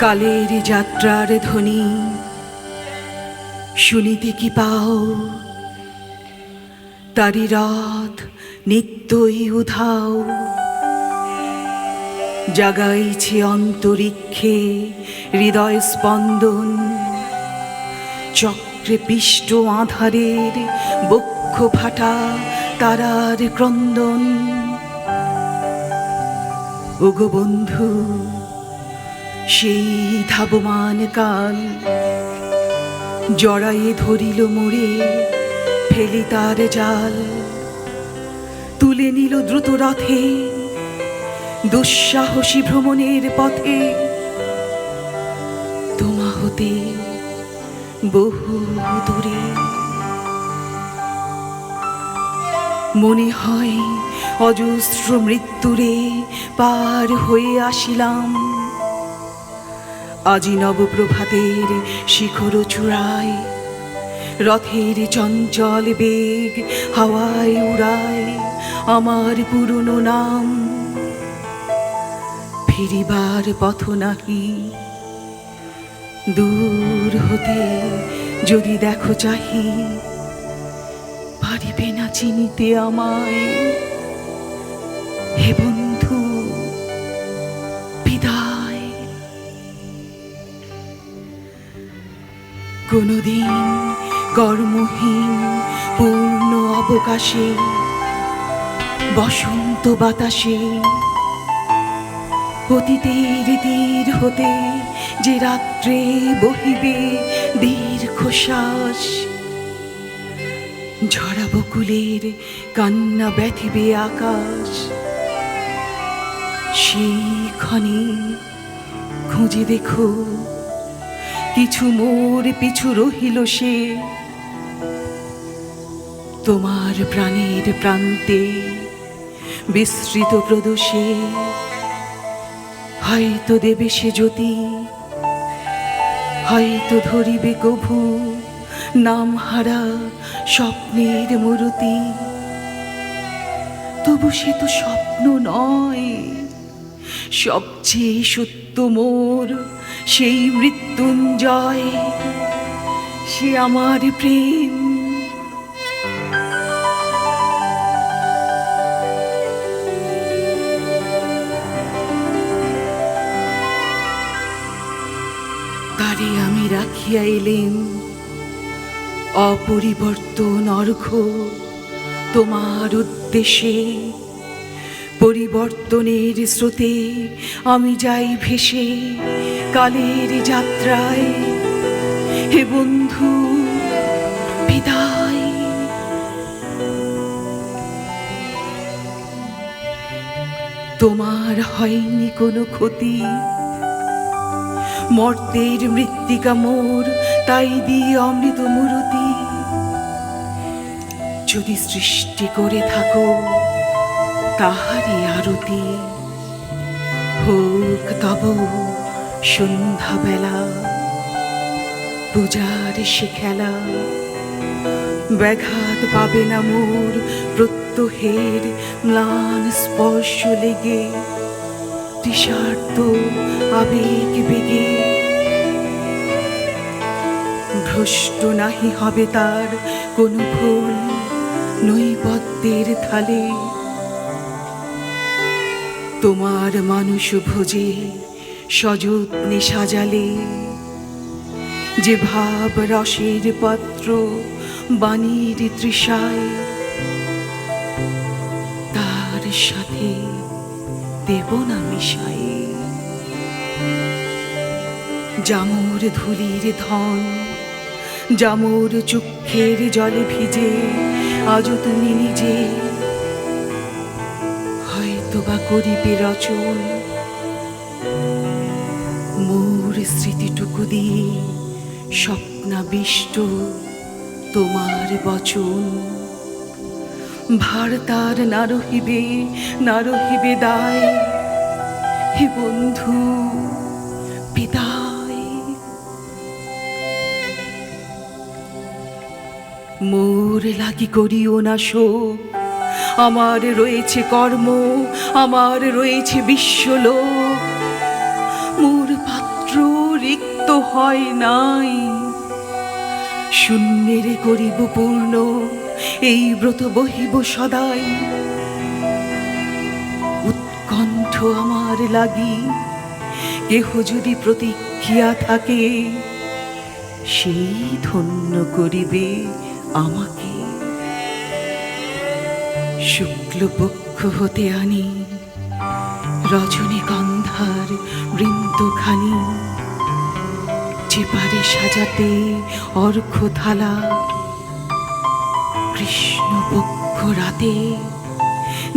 কালের যাত্রার ধ্বনি। শুনিতে কি পাও? তারি রথ নিত্যই উধাও। জাগাইছে অন্তরিক্ষে হৃদয় স্পন্দন। চক্রে পিষ্ট আধারের বক্ষ ফাটা তারার ক্রন্দন। ওগো বন্ধু সেই ধাবমান কাল। জড়ায়ে ধরিল মোড়ে ফেলি তার জাল। তুলে নিল দ্রুত রথে দুঃসাহসী ভ্রমণের পথে। তোমা হতে বহু দূরে। মনে হয় অজস্র মৃত্যুরে পার হয়ে আসিলাম। আজি নবপ্রভাতের শিখর চূড়ায়, রথের চঞ্চল বেগ হাওয়ায় উড়ায় আমার পুরনো নাম। ফিরিবার পথ নাহি দূর হতে যদি দেখো চাহি, পারিবে না চিনিতে আমায়। হে কোনদিন কর্মহীন পূর্ণ অবকাশে, বসন্ত বাতাসে। অতীতের তীর হতে যে রাত্রে বহিবে দীর্ঘশ্বাস ঝরা বকুলের কান্না ব্যথিবে আকাশ। সেইখানে খুঁজে দেখো কিছু মোর, পিছু রহিল সে। তোমার প্রাণের প্রান্তে বিস্তৃত প্রদোষে হয়তো দেবে সে জ্যোতি, হয়তো ধরিবে কভু নাম হারা স্বপ্নের মূরতি। তবু সে তো স্বপ্ন নয়। সবচেয়ে সত্য মোর সেই মৃত্যুঞ্জয়। সে আমার প্রেম। তারে আমি রাখিয়া এলেম অপরিবর্তন অর্ঘ তোমার উদ্দেশ্যে। পরিবর্তনের স্রোতে আমি যাই ভেসে কালের যাত্রায়। হে বন্ধু তোমার হয়নি কোনো ক্ষতি। মর্তের মৃত্তিকা মোর, তাই দিয়ে অমৃত মূরতি। যদি সৃষ্টি করে থাকো তাহারই আরতি। হোক তব সন্ধ্যাবেলা, পূজার সে খেলা। ব্যাঘাত পাবে না মোর প্রত্যহের ম্লান স্পর্শ লেগে। তৃষার্ত আবেগ বেগে। ভ্রষ্ট নাহি হবে তার কোনো ভুল নৈবদ্যের থালে। তোমার মানুষ ভোজে, সযত্নে সাজালে। যে ভাব রসের পত্র বাণীর তৃষায়, তার সাথে দেব না মিশাই জামুর ধুলির ধন, জামুর চক্ষের জলে ভিজে, আজও তুমি নিজে বা করিবে রচন। মোর স্মৃতিটুকু দিয়ে স্বপ্নাবিষ্ট তোমার বচন। ভার তার না রহিবে না রহিবে দায়। হে বন্ধু, বিদায়। মোর লাগি করিও না শোক আমার রয়েছে কর্ম, আমার রয়েছে বিশ্বলোক। মোর পাত্র রিক্ত হয় নাই। শূন্যেরে করিব পূর্ণ, এই ব্রত বহিব সদাই। উৎকণ্ঠ আমার লাগি, কেহ যদি প্রতিক্রিয়া থাকে, সেই ধন্য করিবে আমাকে। শুক্লপক্ষ হতে আনি, রজনীগন্ধার বৃন্দখানি, যে পারে সাজাতে অর্ঘ থালা কৃষ্ণপক্ষ রাতে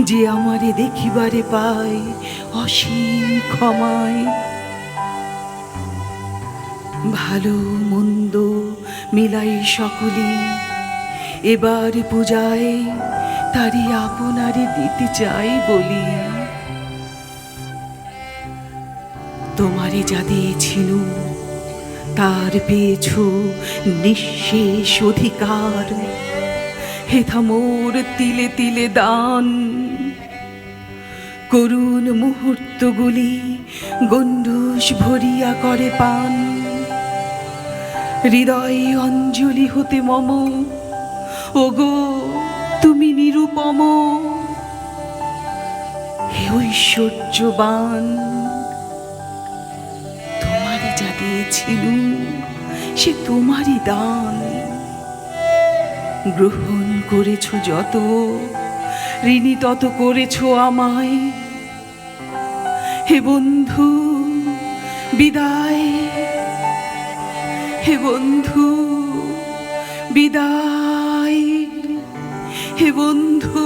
যে আমারে দেখিবারে পায় অসীম ক্ষমায়। ভালো মন্দ মিলাই সকলে, এবার পূজায় তারি আপনারে দিতে চাই বলি তোমারে যা দিয়েছিল, তার পেয়েছ নিঃশেষ অধিকার। হেথা মোর তিলে তিলে দান। করুণ মুহূর্তগুলি গণ্ডূষ ভরিয়া করে পান। হৃদয়ে অঞ্জলি হতে মম, ওগো নিরুপম। হে ঐশ্বর্যবান, তোমারই যা দিয়েছিল, সে তোমারই দান। গ্রহণ করেছ যত, ঋণী তত করেছ আমায়। হে বন্ধু, বিদায়। হে বন্ধু, বিদায়। হে বন্ধু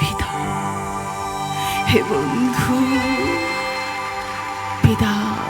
বিদায় হে বন্ধু বিদায়